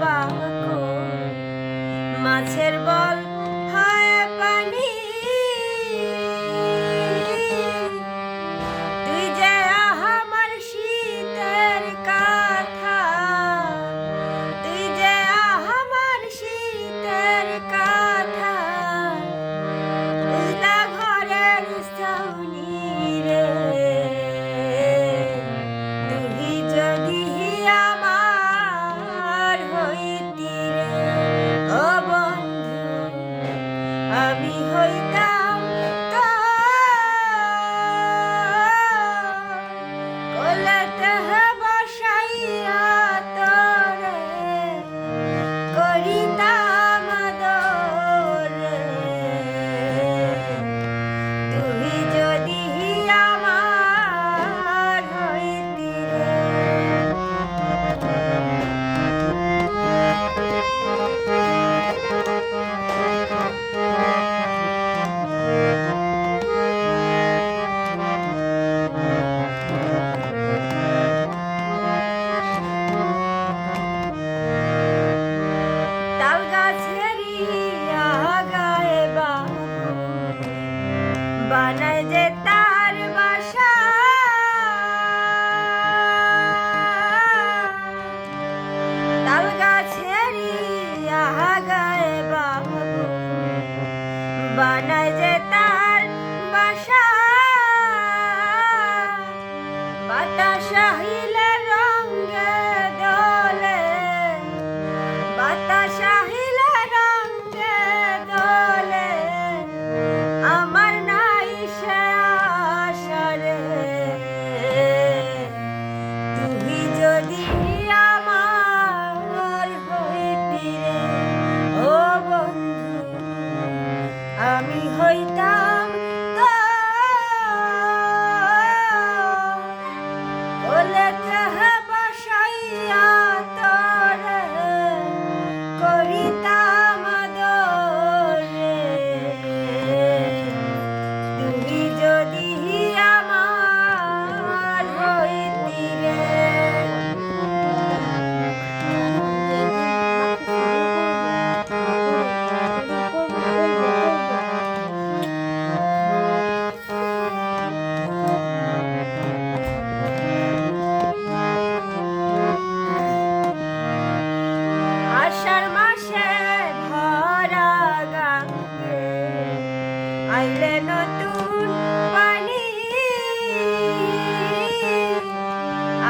বাহু মাছের বল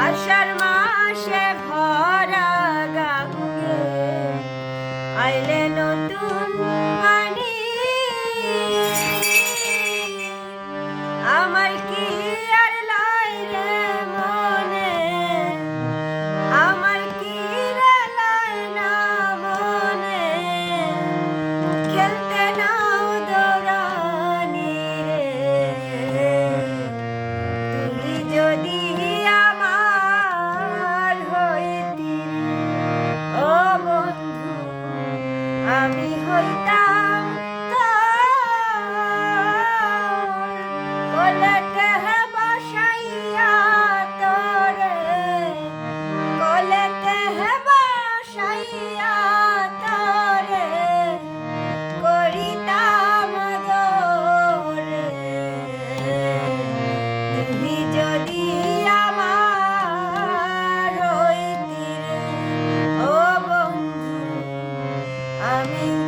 আষাঢ় মাসে ভরা গাঙ্গে আইলে নতুন আমি হইতাম coming.